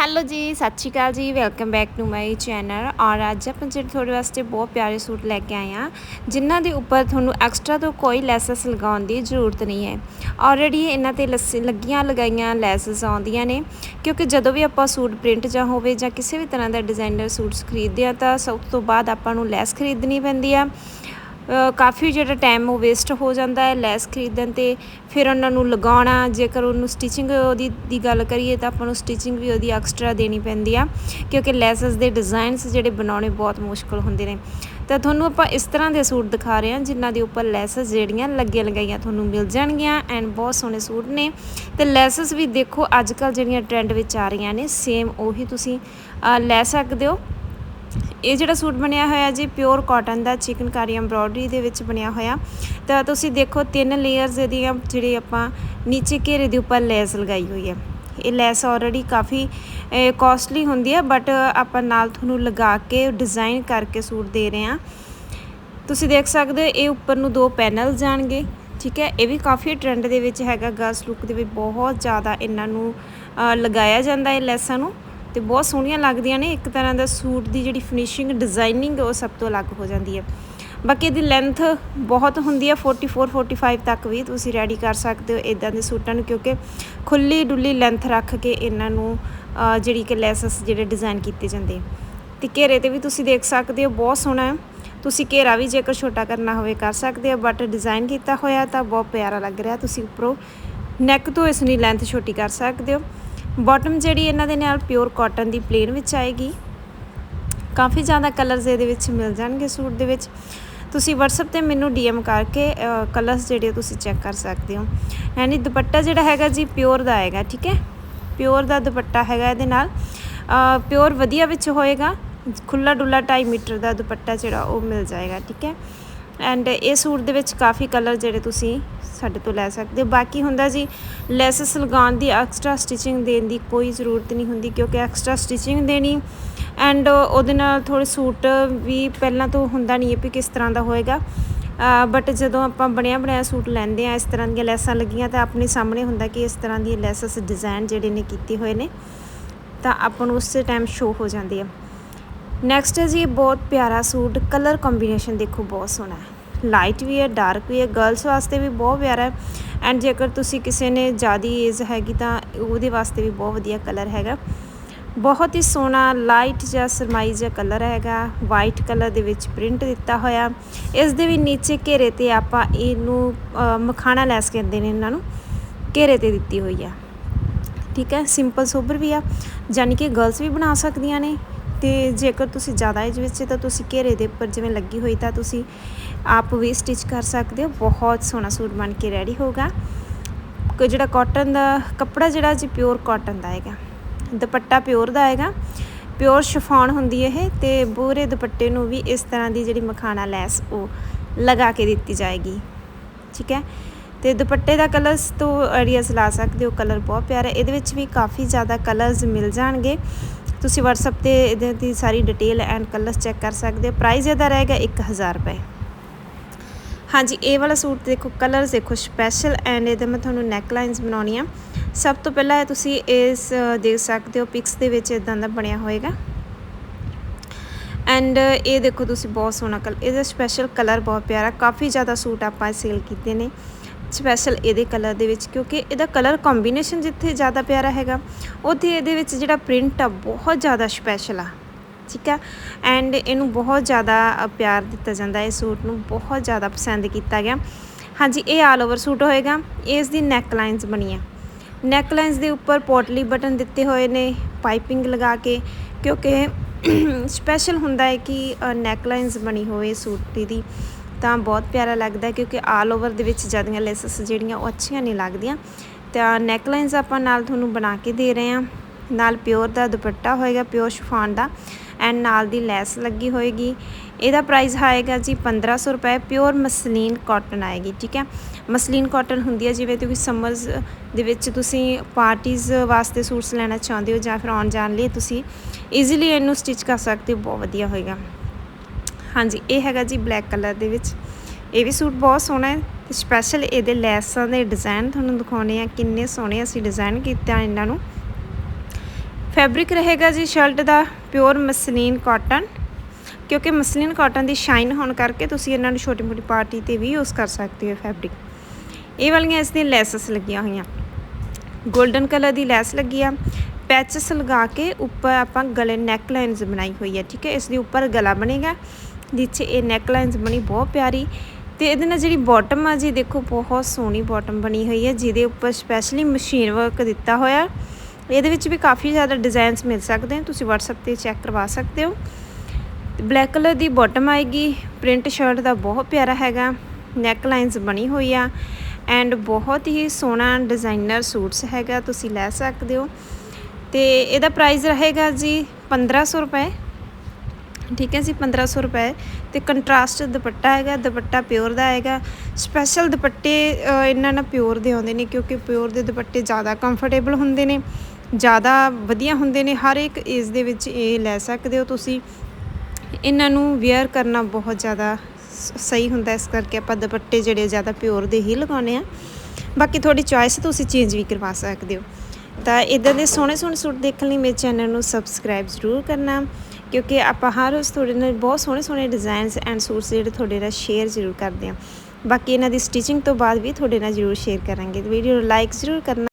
Hello ਜੀ, ਸਤਿ ਸ਼੍ਰੀ ਅਕਾਲ ਜੀ। Welcome back to my channel ਔਰ ਅੱਜ ਆਪਾਂ ਜਿਹੜੇ ਤੁਹਾਡੇ ਵਾਸਤੇ ਬਹੁਤ ਪਿਆਰੇ ਸੂਟ ਲੈ ਕੇ ਆਏ ਆ ਜਿਨ੍ਹਾਂ ਦੇ ਉੱਪਰ ਤੁਹਾਨੂੰ ਐਕਸਟਰਾ ਤੋਂ ਕੋਈ ਲੈਸਸ ਲਗਾਉਣ ਦੀ ਜ਼ਰੂਰਤ ਨਹੀਂ ਹੈ। ਆਲਰੇਡੀ ਇਹਨਾਂ ਤੇ ਲੱਸੀ, ਲੱਗੀਆਂ ਲਗਾਈਆਂ ਲੈਸਸ ਆਉਂਦੀਆਂ ਨੇ। ਕਿਉਂਕਿ ਜਦੋਂ ਵੀ ਆਪਾਂ ਸੂਟ ਪ੍ਰਿੰਟ ਜਾਂ ਹੋਵੇ ਜਾਂ ਕਿਸੇ ਵੀ ਤਰ੍ਹਾਂ ਦਾ ਡਿਜ਼ਾਈਨਰ ਸੂਟਸ ਖਰੀਦਦੇ ਆ ਤਾਂ ਸਭ ਤੋਂ ਬਾਅਦ ਆਪਾਂ ਨੂੰ ਲੈਸ ਖਰੀਦਣੀ ਪੈਂਦੀ ਆ। ਕਾਫੀ ਜਿਹੜਾ ਟਾਈਮ ਉਹ ਵੇਸਟ ਹੋ ਜਾਂਦਾ ਹੈ ਲੈਸ ਖਰੀਦਣ ਤੇ, ਫਿਰ ਉਹਨਾਂ ਨੂੰ ਲਗਾਉਣਾ, ਜੇਕਰ ਉਹਨੂੰ ਸਟਿਚਿੰਗ ਉਹਦੀ ਦੀ ਗੱਲ ਕਰੀਏ ਤਾਂ ਆਪਾਂ ਨੂੰ ਸਟਿਚਿੰਗ ਵੀ ਉਹਦੀ ਐਕਸਟਰਾ ਦੇਣੀ ਪੈਂਦੀ ਆ, ਕਿਉਂਕਿ ਲੈਸਸ ਦੇ ਡਿਜ਼ਾਈਨਸ ਜਿਹੜੇ ਬਣਾਉਣੇ ਬਹੁਤ ਮੁਸ਼ਕਲ ਹੁੰਦੇ ਨੇ। ਤਾਂ ਤੁਹਾਨੂੰ ਆਪਾਂ ਇਸ ਤਰ੍ਹਾਂ ਦੇ ਸੂਟ ਦਿਖਾ ਰਹੇ ਹਾਂ, ਜਿਨ੍ਹਾਂ ਦੇ ਉੱਪਰ ਲੈਸਸ ਜਿਹੜੀਆਂ ਲੱਗੀਆਂ ਲਗਾਈਆਂ ਤੁਹਾਨੂੰ ਮਿਲ ਜਾਣਗੀਆਂ ਐਂਡ ਬਹੁਤ ਸੋਹਣੇ ਸੂਟ ਨੇ। ਤੇ ਲੈਸਸ ਵੀ ਦੇਖੋ ਅੱਜ ਕੱਲ ਜਿਹੜੀਆਂ ਟ੍ਰੈਂਡ ਵਿੱਚ ਆ ਰਹੀਆਂ ਨੇ ਸੇਮ ਉਹੀ ਤੁਸੀਂ ਲੈ ਸਕਦੇ ਹੋ। ਇਹ ਜਿਹੜਾ ਸੂਟ ਬਣਿਆ ਹੋਇਆ ਜੀ ਪਿਓਰ ਕਾਟਨ ਦਾ ਚਿਕਨਕਾਰੀ ਐਮਬ੍ਰੋਇਡਰੀ ਦੇ ਵਿੱਚ ਬਣਿਆ ਹੋਇਆ। ਤਾਂ ਤੁਸੀਂ ਦੇਖੋ, ਤਿੰਨ ਲੇਅਰਸ ਇਹਦੀਆਂ ਜਿਹੜੇ ਆਪਾਂ ਨੀਚੇ ਘੇਰੇ ਦੇ ਉੱਪਰ ਲੈਸ ਲਗਾਈ ਹੋਈ ਹੈ। ਇਹ ਲੈਸ ਆਲਰੇਡੀ ਕਾਫੀ ਕਾਸਟਲੀ ਹੁੰਦੀ ਹੈ ਬਟ ਆਪਾਂ ਨਾਲ ਤੁਹਾਨੂੰ ਲਗਾ ਕੇ ਡਿਜ਼ਾਈਨ ਕਰਕੇ ਸੂਟ ਦੇ ਰਹੇ ਹਾਂ। ਤੁਸੀਂ ਦੇਖ ਸਕਦੇ ਹੋ, ਇਹ ਉੱਪਰ ਨੂੰ ਦੋ ਪੈਨਲ ਜਾਣਗੇ, ਠੀਕ ਹੈ? ਇਹ ਵੀ ਕਾਫੀ ਟ੍ਰੈਂਡ ਦੇ ਵਿੱਚ ਹੈਗਾ ਗਰਲਸ ਲੁੱਕ ਦੇ ਵਿੱਚ ਬਹੁਤ ਜ਼ਿਆਦਾ ਇਹਨਾਂ ਨੂੰ ਲਗਾਇਆ ਜਾਂਦਾ ਹੈ ਲੈਸਾਂ ਨੂੰ। ਤੇ ਬਹੁਤ ਸੋਹਣੀਆਂ ਲੱਗਦੀਆਂ ਨੇ। ਇੱਕ ਤਰ੍ਹਾਂ ਦਾ ਸੂਟ ਦੀ ਜਿਹੜੀ ਫਿਨਿਸ਼ਿੰਗ ਡਿਜ਼ਾਈਨਿੰਗ ਉਹ ਸਭ ਤੋਂ ਅਲੱਗ ਹੋ ਜਾਂਦੀ ਹੈ। ਬਾਕੀ ਇਹਦੀ ਲੈਂਥ ਬਹੁਤ ਹੁੰਦੀ ਹੈ 44 45 ਤੱਕ ਵੀ ਤੁਸੀਂ ਰੈਡੀ ਕਰ ਸਕਦੇ ਹੋ ਇਦਾਂ ਦੇ ਸੂਟਾਂ ਨੂੰ, ਕਿਉਂਕਿ ਖੁੱਲੀ ਡੁੱਲੀ ਲੈਂਥ ਰੱਖ ਕੇ ਇਹਨਾਂ ਨੂੰ ਜਿਹੜੀ ਕਿ ਲੈਸਸ ਜਿਹੜੇ ਡਿਜ਼ਾਈਨ ਕੀਤੇ ਜਾਂਦੇ। ਤੇ ਘੇਰੇ ਤੇ ਵੀ ਤੁਸੀਂ ਦੇਖ ਸਕਦੇ ਹੋ, ਬਹੁਤ ਸੋਹਣਾ ਹੈ। ਤੁਸੀਂ ਘੇਰਾ ਵੀ ਜੇਕਰ ਛੋਟਾ ਕਰਨਾ ਹੋਵੇ ਕਰ ਸਕਦੇ ਹੋ ਬਟ ਡਿਜ਼ਾਈਨ ਕੀਤਾ ਹੋਇਆ ਤਾਂ ਬਹੁਤ ਪਿਆਰਾ ਲੱਗ ਰਿਹਾ। ਤੁਸੀਂ ਉੱਪਰੋਂ ਨੈਕ ਤੋਂ ਇਸ ਦੀ ਲੈਂਥ ਛੋਟੀ ਕਰ ਸਕਦੇ ਹੋ। ਬਾਟਮ ਜਿਹੜੀ ਇਹਨਾਂ ਦੇ ਨਾਲ ਪਿਓਰ ਕਾਟਨ ਦੀ ਪਲੇਨ ਵਿੱਚ ਆਏਗੀ। ਕਾਫੀ ਜ਼ਿਆਦਾ ਕਲਰਸ ਇਹਦੇ ਵਿੱਚ ਮਿਲ ਜਾਣਗੇ ਸੂਟ ਦੇ ਵਿੱਚ। ਤੁਸੀਂ WhatsApp ਤੇ ਮੈਨੂੰ DM ਕਰਕੇ ਕਲਰਸ ਜਿਹੜੇ ਤੁਸੀਂ ਚੈੱਕ ਕਰ ਸਕਦੇ ਹੋ। ਯਾਨੀ ਦੁਪੱਟਾ ਜਿਹੜਾ ਹੈਗਾ ਜੀ ਪਿਓਰ ਦਾ ਆਏਗਾ, ਠੀਕ ਹੈ? ਪਿਓਰ ਦਾ ਦੁਪੱਟਾ ਹੈਗਾ ਇਹਦੇ ਨਾਲ। ਪਿਓਰ ਵਧੀਆ ਵਿੱਚ ਹੋਏਗਾ। ਖੁੱਲਾ ਡੁੱਲਾ 2.5 ਮੀਟਰ ਦਾ ਦੁਪੱਟਾ ਜਿਹੜਾ ਉਹ ਮਿਲ ਜਾਏਗਾ, ਠੀਕ ਹੈ? ਐਂਡ ਇਹ ਸੂਟ ਦੇ ਵਿੱਚ ਕਾਫੀ ਕਲਰ ਜਿਹੜੇ ਤੁਸੀਂ ਸਾਡੇ ਤੋਂ ਲੈ ਸਕਦੇ। ਹੋ ਬਾਕੀ ਹੁੰਦਾ ਜੀ, ਲੈਸਸ ਲਗਾਉਣ ਦੀ ਐਕਸਟਰਾ ਸਟਿਚਿੰਗ ਦੇਣ ਦੀ ਕੋਈ ਜ਼ਰੂਰਤ ਨਹੀਂ ਹੁੰਦੀ ਕਿਉਂਕਿ ਐਕਸਟਰਾ ਸਟਿਚਿੰਗ ਦੇਣੀ ਐਂਡ ਉਹਦੇ ਨਾਲ ਥੋੜੇ ਸੂਟ ਵੀ ਪਹਿਲਾਂ ਤੋਂ ਹੁੰਦਾ ਨਹੀਂ ਹੈ ਵੀ ਕਿਸ ਤਰ੍ਹਾਂ ਦਾ ਹੋਏਗਾ। ਬਟ ਜਦੋਂ ਆਪਾਂ ਬਣਿਆ ਬਣਾਇਆ ਸੂਟ ਲੈਂਦੇ ਆ ਇਸ ਤਰ੍ਹਾਂ ਦੀਆਂ ਲੈਸਾਂ ਲੱਗੀਆਂ ਤਾਂ ਆਪਣੇ ਸਾਹਮਣੇ ਹੁੰਦਾ ਕਿ ਇਸ ਤਰ੍ਹਾਂ ਦੀ ਲੈਸਸ ਡਿਜ਼ਾਈਨ ਜਿਹੜੇ ਨੇ ਕੀਤੇ ਹੋਏ ਨੇ, ਤਾਂ ਆਪਾਂ ਨੂੰ ਉਸੇ ਟਾਈਮ ਸ਼ੋ ਹੋ ਜਾਂਦੀ ਆ। ਨੈਕਸਟ ਹੈ ਜੀ ਇਹ ਬਹੁਤ ਪਿਆਰਾ ਸੂਟ ਕਲਰ ਕੰਬੀਨੇਸ਼ਨ ਦੇਖੋ, ਬਹੁਤ ਸੋਹਣਾ ਹੈ। ਲਾਈਟ ਵੀ ਹੈ, ਡਾਰਕ ਵੀ ਹੈ, ਗਰਲਸ ਵਾਸਤੇ ਵੀ ਬਹੁਤ ਪਿਆਰਾ ਹੈ। ਐਂਡ ਜੇਕਰ ਤੁਸੀਂ ਕਿਸੇ ਨੇ ਜ਼ਿਆਦੀ ਏਜ ਹੈਗੀ ਤਾਂ ਉਹਦੇ ਵਾਸਤੇ ਵੀ ਬਹੁਤ ਵਧੀਆ ਕਲਰ ਹੈਗਾ। ਬਹੁਤ ਹੀ ਸੋਹਣਾ ਲਾਈਟ ਜਿਹਾ ਸਰਮਾਈ ਜਿਹਾ ਕਲਰ ਹੈਗਾ। ਵਾਈਟ ਕਲਰ ਦੇ ਵਿੱਚ ਪ੍ਰਿੰਟ ਦਿੱਤਾ ਹੋਇਆ। ਇਸ ਦੇ ਵੀ ਨੀਚੇ ਘੇਰੇ ਤੇ ਆਪਾਂ ਇਹਨੂੰ ਮਖਾਣਾ ਲੈਸ ਕਹਿੰਦੇ ਨੇ ਇਹਨਾਂ ਨੂੰ। ਘੇਰੇ ਤੇ ਦਿੱਤੀ ਹੋਈ ਆ। ਠੀਕ ਹੈ, ਸਿੰਪਲ ਸੋਬਰ ਵੀ ਆ। ਯਾਨੀ ਕਿ ਗਰਲਸ ਵੀ ਬਣਾ ਸਕਦੀਆਂ ਨੇ। ਤੇ ਜੇਕਰ ਤੁਸੀਂ ਜ਼ਿਆਦਾ ਏਜ ਵਿੱਚ ਤਾਂ ਤੁਸੀਂ ਘੇਰੇ ਦੇ ਉੱਪਰ ਜਿਵੇਂ ਲੱਗੀ ਹੋਈ ਤਾਂ ਤੁਸੀਂ ਆਪ ਵੀ ਸਟਿਚ ਕਰ ਸਕਦੇ ਹੋ। ਬਹੁਤ ਸੋਹਣਾ ਸੂਟ ਬਣ ਕੇ ਰੈਡੀ ਹੋਗਾ ਕੋਈ ਜਿਹੜਾ ਕਾਟਨ ਦਾ ਕੱਪੜਾ ਜਿਹੜਾ ਜੀ ਪਿਓਰ ਕਾਟਨ ਦਾ ਹੈਗਾ, ਦੁਪੱਟਾ ਪਿਓਰ ਦਾ ਹੈਗਾ। ਪਿਓਰ ਸ਼ਿਫੋਨ ਹੁੰਦੀ ਇਹ ਤੇ ਪੂਰੇ ਦੁਪੱਟੇ ਨੂੰ ਵੀ ਇਸ ਤਰ੍ਹਾਂ ਦੀ ਜਿਹੜੀ ਮਖਾਣਾ ਲੈਸ ਉਹ ਲਗਾ ਕੇ ਦਿੱਤੀ ਜਾਏਗੀ। ਠੀਕ ਹੈ? ਤੇ ਦੁਪੱਟੇ ਦਾ ਕਲਰਸ ਤੋਂ ਆਈਡੀਆਸ ਲਾ ਸਕਦੇ ਹੋ। ਕਲਰ ਬਹੁਤ ਪਿਆਰਾ ਹੈ। ਇਹਦੇ ਵਿੱਚ ਵੀ ਕਾਫੀ ਜ਼ਿਆਦਾ ਕਲਰਸ ਮਿਲ ਜਾਣਗੇ। ਤੁਸੀਂ WhatsApp ਤੇ ਇਹਦੇ ਦੀ ਸਾਰੀ ਡਿਟੇਲ ਐਂਡ ਕਲਰਸ ਚੈੱਕ ਕਰ ਸਕਦੇ ਹੋ। ਪ੍ਰਾਈਸ ਇਹਦਾ ਰਹੇਗਾ 1000 ਰੁਪਏ। ਹਾਂਜੀ, ਇਹ ਵਾਲਾ ਸੂਟ ਦੇਖੋ ਕਲਰਸ ਦੇਖੋ ਸਪੈਸ਼ਲ ਐਂਡ ਇਹਦੇ ਮੈਂ ਤੁਹਾਨੂੰ ਨੈਕ ਲਾਈਨਸ ਬਣਾਉਣੀਆਂ ਸਭ ਤੋਂ ਪਹਿਲਾਂ ਤੁਸੀਂ ਇਸ ਦੇਖ ਸਕਦੇ ਹੋ ਪਿਕਸ ਦੇ ਵਿੱਚ ਇਦਾਂ ਦਾ ਬਣਿਆ ਹੋਏਗਾ। ਐਂਡ ਇਹ ਦੇਖੋ ਤੁਸੀਂ ਬਹੁਤ ਸੋਹਣਾ ਕਲਰ ਇਹਦਾ ਸਪੈਸ਼ਲ ਕਲਰ ਬਹੁਤ ਪਿਆਰਾ, ਕਾਫੀ ਜ਼ਿਆਦਾ ਸੂਟ ਆਪਾਂ ਸੇਲ ਕੀਤੇ ਨੇ। ਸਪੈਸ਼ਲ ਇਹਦੇ ਕਲਰ ਦੇ ਵਿੱਚ, ਕਿਉਂਕਿ ਇਹਦਾ ਕਲਰ ਕੰਬੀਨੇਸ਼ਨ ਜਿੱਥੇ ਜ਼ਿਆਦਾ ਪਿਆਰਾ ਹੈਗਾ, ਉੱਥੇ ਇਹਦੇ ਵਿੱਚ ਜਿਹੜਾ ਪ੍ਰਿੰਟ ਆ, ਬਹੁਤ ਜ਼ਿਆਦਾ ਸਪੈਸ਼ਲ ਆ। ਠੀਕ ਆ? ਐਂਡ ਇਹਨੂੰ ਬਹੁਤ ਜ਼ਿਆਦਾ ਪਿਆਰ ਦਿੱਤਾ ਜਾਂਦਾ ਇਸ ਸੂਟ ਨੂੰ ਬਹੁਤ ਜ਼ਿਆਦਾ ਪਸੰਦ ਕੀਤਾ ਗਿਆ। ਹਾਂਜੀ, ਇਹ ਆਲ ਓਵਰ ਸੂਟ ਹੋਏਗਾ। ਇਸ ਦੀ ਨੈਕ ਲਾਈਨਸ ਬਣੀਆਂ ਨੈਕ ਲਾਈਨਸ ਦੇ ਉੱਪਰ ਪੋਟਲੀ ਬਟਨ ਦਿੱਤੇ ਹੋਏ ਨੇ ਪਾਈਪਿੰਗ ਲਗਾ ਕੇ, ਕਿਉਂਕਿ ਸਪੈਸ਼ਲ ਹੁੰਦਾ ਹੈ ਕਿ ਨੈਕ ਲਾਈਨਸ ਬਣੀ ਹੋਵੇ ਸੂਟ ਦੀ। ਤਾਂ ਬਹੁਤ ਪਿਆਰਾ ਲੱਗਦਾ ਹੈ ਕਿਉਂਕਿ ਆਲ ਓਵਰ ਦੇ ਵਿੱਚ ਜਦੀਆਂ ਲੈਸਸ ਜਿਹੜੀਆਂ ਉਹ ਅੱਛੀਆਂ ਨਹੀਂ ਲੱਗਦੀਆਂ। ਤਾਂ ਨੈਕ ਲਾਈਨਸ ਆਪਾਂ ਨਾਲ ਤੁਹਾਨੂੰ ਬਣਾ ਕੇ ਦੇ ਰਹੇ ਹਾਂ। ਨਾਲ ਪਿਓਰ ਦਾ ਦੁਪੱਟਾ ਹੋਏਗਾ ਪਿਓਰ ਸ਼ਿਫਾਨ ਦਾ ਐਂਡ ਨਾਲ ਦੀ ਲੈਸ ਲੱਗੀ ਹੋਏਗੀ। ਇਹਦਾ ਪ੍ਰਾਈਸ ਆਏਗਾ ਜੀ 1500 ਰੁਪਏ ਪਿਓਰ ਮਸਲੀਨ ਕਾਟਨ ਆਏਗੀ, ਠੀਕ ਹੈ? ਮਸਲੀਨ ਕਾਟਨ ਹੁੰਦੀ ਹੈ, ਜਿਵੇਂ ਤੁਸੀਂ ਸਮਰਸ ਦੇ ਵਿੱਚ ਤੁਸੀਂ ਪਾਰਟੀਆਂ ਵਾਸਤੇ ਸੂਟਸ ਲੈਣਾ ਚਾਹੁੰਦੇ ਹੋ ਜਾਂ ਫਿਰ ਆਉਣ ਜਾਣ ਲਈ ਤੁਸੀਂ ਈਜ਼ੀਲੀ ਇਹਨੂੰ ਸਟਿਚ ਕਰ ਸਕਦੇ ਹੋ, ਬਹੁਤ ਵਧੀਆ ਹੋਏਗਾ। ਹਾਂਜੀ, ਇਹ ਹੈਗਾ ਜੀ ਬਲੈਕ ਕਲਰ ਦੇ ਵਿੱਚ। ਇਹ ਵੀ ਸੂਟ ਬਹੁਤ ਸੋਹਣਾ ਹੈ ਤੇ ਸਪੈਸ਼ਲ ਇਹਦੇ ਲੈਸਾਂ ਦੇ ਡਿਜ਼ਾਈਨ ਤੁਹਾਨੂੰ ਦਿਖਾਉਣੇ ਆ, ਕਿੰਨੇ ਸੋਹਣੇ ਅਸੀਂ ਡਿਜ਼ਾਈਨ ਕੀਤਾ ਇਹਨਾਂ ਨੂੰ। ਫੈਬਰਿਕ ਰਹੇਗਾ ਜੀ ਸ਼ਰਟ ਦਾ ਪਿਓਰ ਮਸਲੀਨ ਕਾਟਨ ਕਿਉਂਕਿ ਮਸਲੀਨ ਕਾਟਨ ਦੀ ਸ਼ਾਈਨ ਹੋਣ ਕਰਕੇ ਤੁਸੀਂ ਇਹਨਾਂ ਨੂੰ ਛੋਟੀ ਮੋਟੀ ਪਾਰਟੀ ਤੇ ਵੀ ਯੂਜ਼ ਕਰ ਸਕਦੇ ਹੋ ਫੈਬਰਿਕ ਇਹ ਵਾਲੀਆਂ ਇਸ ਦੀਆਂ ਲੈਸਸ ਲੱਗੀਆਂ ਹੋਈਆਂ। 골ਡਨ ਕਲਰ ਦੀ ਲੈਸ ਲੱਗੀ ਆ। ਪੈਚਸ ਲਗਾ ਕੇ ਉੱਪਰ ਆਪਾਂ ਗਲੇ ਨੈਕ ਲਾਈਨਸ ਬਣਾਈ ਹੋਈ ਹੈ ਠੀਕ ਹੈ? ਇਸ ਦੇ ਉੱਪਰ ਗਲਾ ਬਣੇਗਾ। ਜਿੱਥੇ ਇਹ ਨੈਕ ਲਾਈਨਸ ਬਣੀ ਬਹੁਤ ਪਿਆਰੀ ਤੇ ਇਹਦੇ ਨਾਲ ਜਿਹੜੀ ਬਾਟਮ ਆ ਜੀ, ਦੇਖੋ ਬਹੁਤ ਸੋਹਣੀ ਬਾਟਮ ਬਣੀ ਹੋਈ ਹੈ, ਜਿਹਦੇ ਉੱਪਰ ਸਪੈਸ਼ਲੀ ਮਸ਼ੀਨ ਵਰਕ ਦਿੱਤਾ ਹੋਇਆ। ਇਹਦੇ ਵਿੱਚ ਵੀ ਕਾਫੀ ਜ਼ਿਆਦਾ ਡਿਜ਼ਾਈਨਸ ਮਿਲ ਸਕਦੇ ਹਨ ਤੁਸੀਂ WhatsApp ਤੇ ਚੈੱਕ ਕਰਵਾ ਸਕਦੇ ਹੋ। ਬਲੈਕ ਕਲਰ ਦੀ ਬਾਟਮ ਆਏਗੀ ਪ੍ਰਿੰਟ ਸ਼ਰਟ ਦਾ ਬਹੁਤ ਪਿਆਰਾ ਹੈਗਾ ਨੈਕ ਲਾਈਨਸ ਬਣੀ ਹੋਈ ਆ ਐਂਡ ਬਹੁਤ ਹੀ ਸੋਹਣਾ ਡਿਜ਼ਾਈਨਰ ਸੂਟਸ ਹੈਗਾ, ਤੁਸੀਂ ਲੈ ਸਕਦੇ ਹੋ। ਤੇ ਇਹਦਾ ਪ੍ਰਾਈਸ ਰਹੇਗਾ ਜੀ 1500 ਰੁਪਏ। ਠੀਕ ਹੈ ਜੀ 1500 ਰੁਪਏ। ਤੇ ਕੰਟਰਾਸਟ ਦੁਪੱਟਾ ਹੈਗਾ, ਦੁਪੱਟਾ ਪਿਓਰ ਦਾ ਹੈਗਾ। ਸਪੈਸ਼ਲ ਦੁਪੱਟੇ ਇਹਨਾਂ ਨਾਲ ਪਿਓਰ ਦੇ ਆਉਂਦੇ ਨੇ ਕਿਉਂਕਿ ਪਿਓਰ ਦੇ ਦੁਪੱਟੇ ਜ਼ਿਆਦਾ ਕੰਫਰਟੇਬਲ ਹੁੰਦੇ ਨੇ, ਜ਼ਿਆਦਾ ਵਧੀਆ ਹੁੰਦੇ ਨੇ। ਹਰ ਇੱਕ ਏਜ ਦੇ ਵਿੱਚ ਇਹ ਲੈ ਸਕਦੇ ਹੋ ਤੁਸੀਂ। ਇਹਨਾਂ ਨੂੰ ਵੇਅਰ ਕਰਨਾ ਬਹੁਤ ਜ਼ਿਆਦਾ ਸ- ਸਹੀ ਹੁੰਦਾ ਇਸ ਕਰਕੇ ਆਪਾਂ ਦੁਪੱਟੇ ਜਿਹੜੇ ਜ਼ਿਆਦਾ ਪਿਓਰ ਦੇ ਹੀ ਲਗਾਉਂਦੇ ਆ ਬਾਕੀ ਤੁਹਾਡੀ ਚੋਇਸ ਤੁਸੀਂ ਚੇਂਜ ਵੀ ਕਰਵਾ ਸਕਦੇ ਹੋ। ਤਾਂ ਇਦਾਂ ਦੇ ਸੋਹਣੇ ਸੋਹਣੇ ਸੂਟ ਦੇਖਣ ਲਈ ਮੇਰੇ ਚੈਨਲ ਨੂੰ ਸਬਸਕ੍ਰਾਈਬ ਜ਼ਰੂਰ ਕਰਨਾ, ਕਿਉਂਕਿ ਆਪਾਂ ਹਰ ਰੋਜ਼ ਤੁਹਾਡੇ ਨਾਲ ਬਹੁਤ ਸੋਹਣੇ ਸੋਹਣੇ ਡਿਜ਼ਾਈਨਸ ਐਂਡ ਸੂਟਸ ਜਿਹੜੇ ਤੁਹਾਡੇ ਨਾਲ ਸ਼ੇਅਰ ਜ਼ਰੂਰ ਕਰਦੇ ਹਾਂ। ਬਾਕੀ ਇਹਨਾਂ ਦੀ ਸਟਿਚਿੰਗ ਤੋਂ ਬਾਅਦ ਵੀ ਤੁਹਾਡੇ ਨਾਲ ਜ਼ਰੂਰ ਸ਼ੇਅਰ ਕਰਾਂਗੇ। ਵੀਡੀਓ ਨੂੰ ਲਾਈਕ ਜ਼ਰੂਰ ਕਰਨਾ।